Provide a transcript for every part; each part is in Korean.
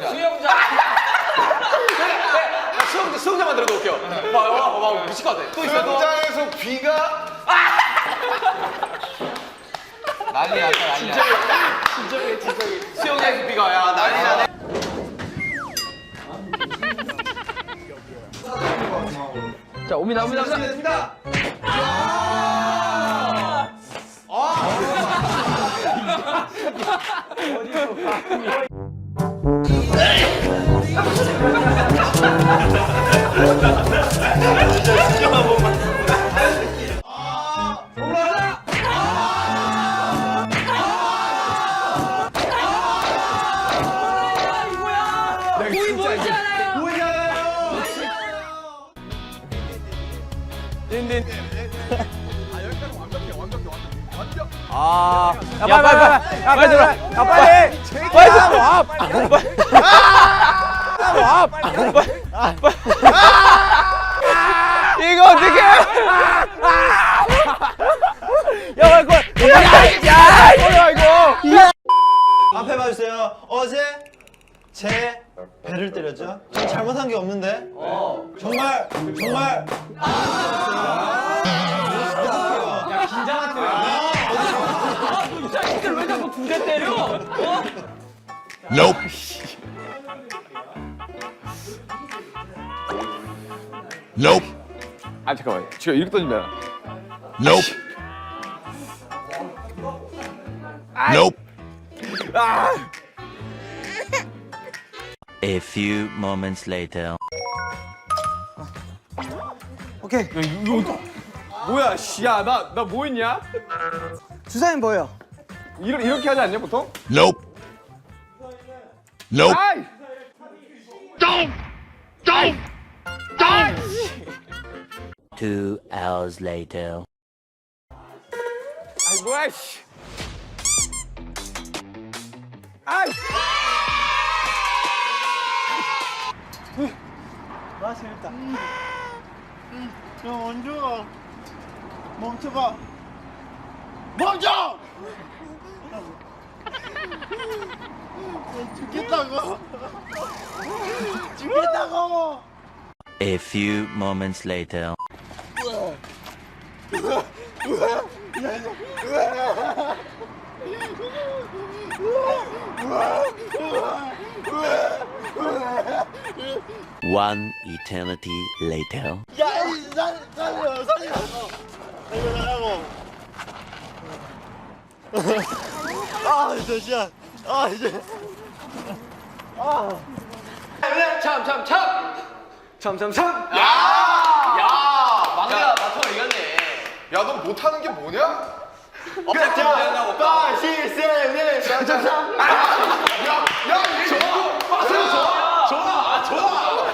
수영장. 수영장. 네, 네. 아, 수영장 수영장만 들어도 웃겨. 와, 와, 와, 와, 미칠 것 같아. 또 있어. 또. 수영장에서 비가 난리 났다 난리 났다. 진정해, 진정해. 수영장에서 비가 야 난리 나네. 자, 옵니다, 옵니다, 옵니다. 아, 야, 빨리, 빨리, 빨리, 야, 빨리 들어, 야, 빨리, 빨리. 들어, 와, 빨리, 와, 빨리, 빨리, 이거 어떻게? 야, 이거, 야, 야, 이거야 이거. 앞에 봐주세요. 어제 제 배를 때렸죠? 전 잘못한 게 없는데. 정말 정말. 두 대 때려? Nope. Nope. 아 잠깐만, 지금 이렇게 던지면. Nope. Nope. A few moments later. 오케이. 뭐야, 씨야, 나, 나 뭐 했냐? 주사님 뭐예요? 이러, 이렇게 하지 않냐 보통? Nope. Nope. 아이, Two hours later. 아이 뭐야, 씨. 아이. 아 재밌다. 야 원주가 멈춰봐. 멈춰! 죽겠다고. 죽겠다고. A few moments later. One eternity later. 야, 이 살, 살려, 살려. 살려달라고. 아, 잠시만. 아, 이제. 참, 참, 참. 참, 참, 참. 야! 야! 막내가 맞춰 이겼네. 야 너 못하는 게 뭐냐? 없다. 아, 시세네. 잠시만. 야야 이거 좋아. 좋아. 아, 좋아.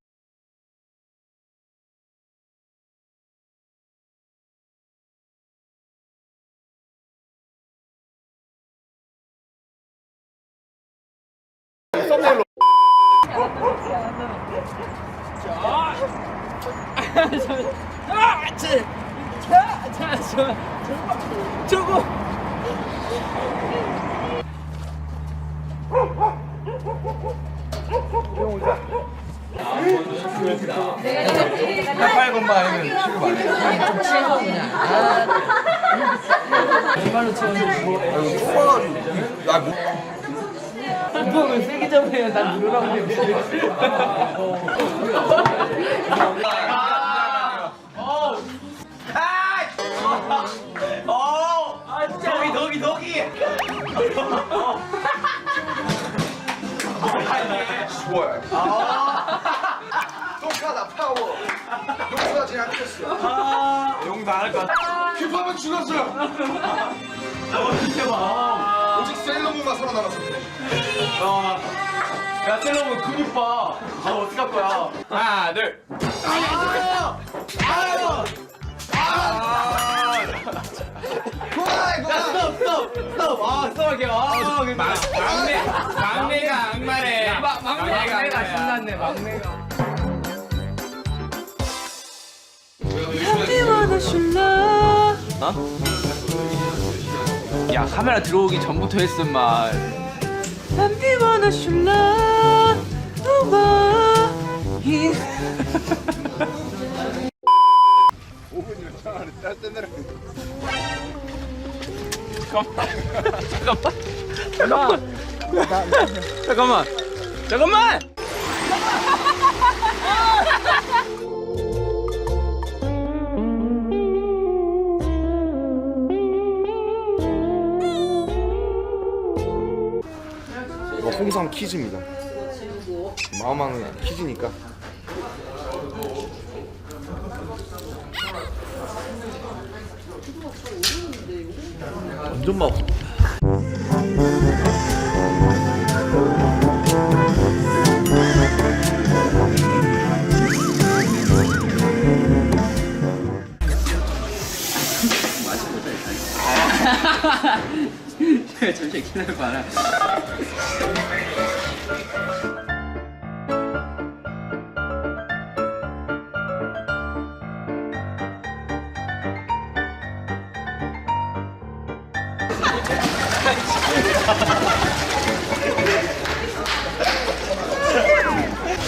저거 오빠 왜 세게 잡아 요난 누르라고 했는데 덕이, 덕이, 덕이. 좋아요. 파워카다 파워. 용서가 제일 안 됐어. 용도 안할 것 같아. 힙합은 죽었어요. 오직 셀러문만 살아남았어. 야 셀러문 근육 봐. 아 어떡할 거야? 하나, 둘. 스톱 스톱 스톱. 아 스톱할게요. 아 막, 막내, 막내가 악마래. 막 막내가 악마야. 신났네 막내가. 야 카메라 들어오기 전부터 했음 말. 잠깐만. 잠깐만. 이거 홍상 퀴즈입니다. 마음왕은 퀴즈니까. 완전 막. 잠시 기다려봐라.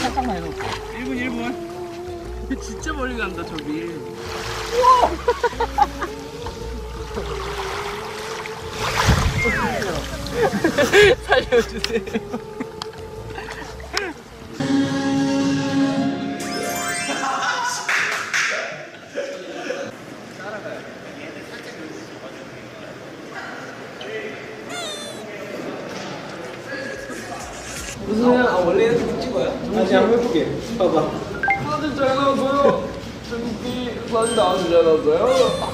잠깐만 해놓고 1분 1분. 진짜 멀리 간다 저기 살려주세요 무슨 소리야? 아 원래 이렇게 찍어요? 다시 한번 해보게. 봐봐. 사진 잘 나왔어요. 저기 사진 나와서 잘 나왔어요.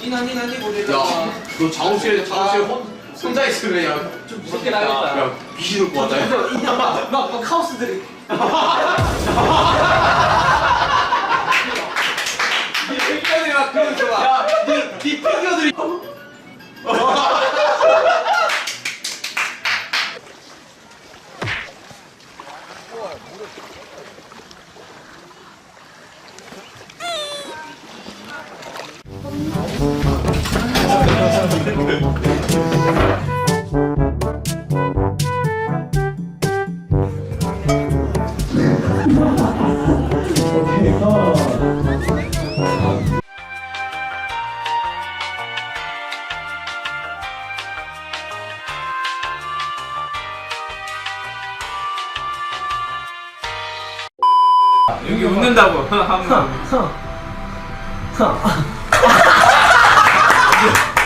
니나 니나 니 보내자 야너 작업실에 작업실 혼, 혼자 있으면 야 좀 무섭게 나겠다. 야 귀신 올것. 막, 막, 막 카오스들이 여기 웃는다고. 한번.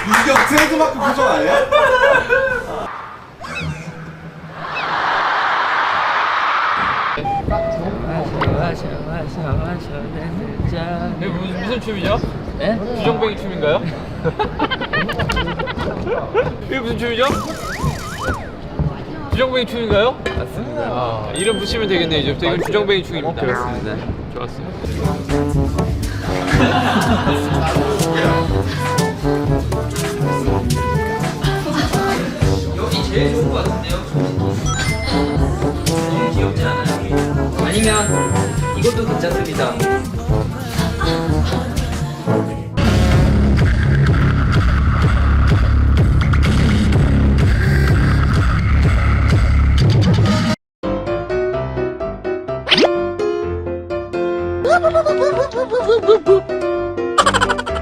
이게 트레이드마크 표정 아니야? 네, 이게 무슨, 무슨 춤이죠? 예? 주정뱅이 춤인가요? 이게 무슨 춤이죠? 주정뱅이 춤인가요? 맞습니다. 아, 이름 붙이면 되겠네요. 이제부터 이건 주정뱅이 춤입니다. 그렇습니다. 좋았습니다. 여기 제일 좋은 것 같은데요? 너무 귀엽지 않아요? 아니면 이것도 괜찮습니다.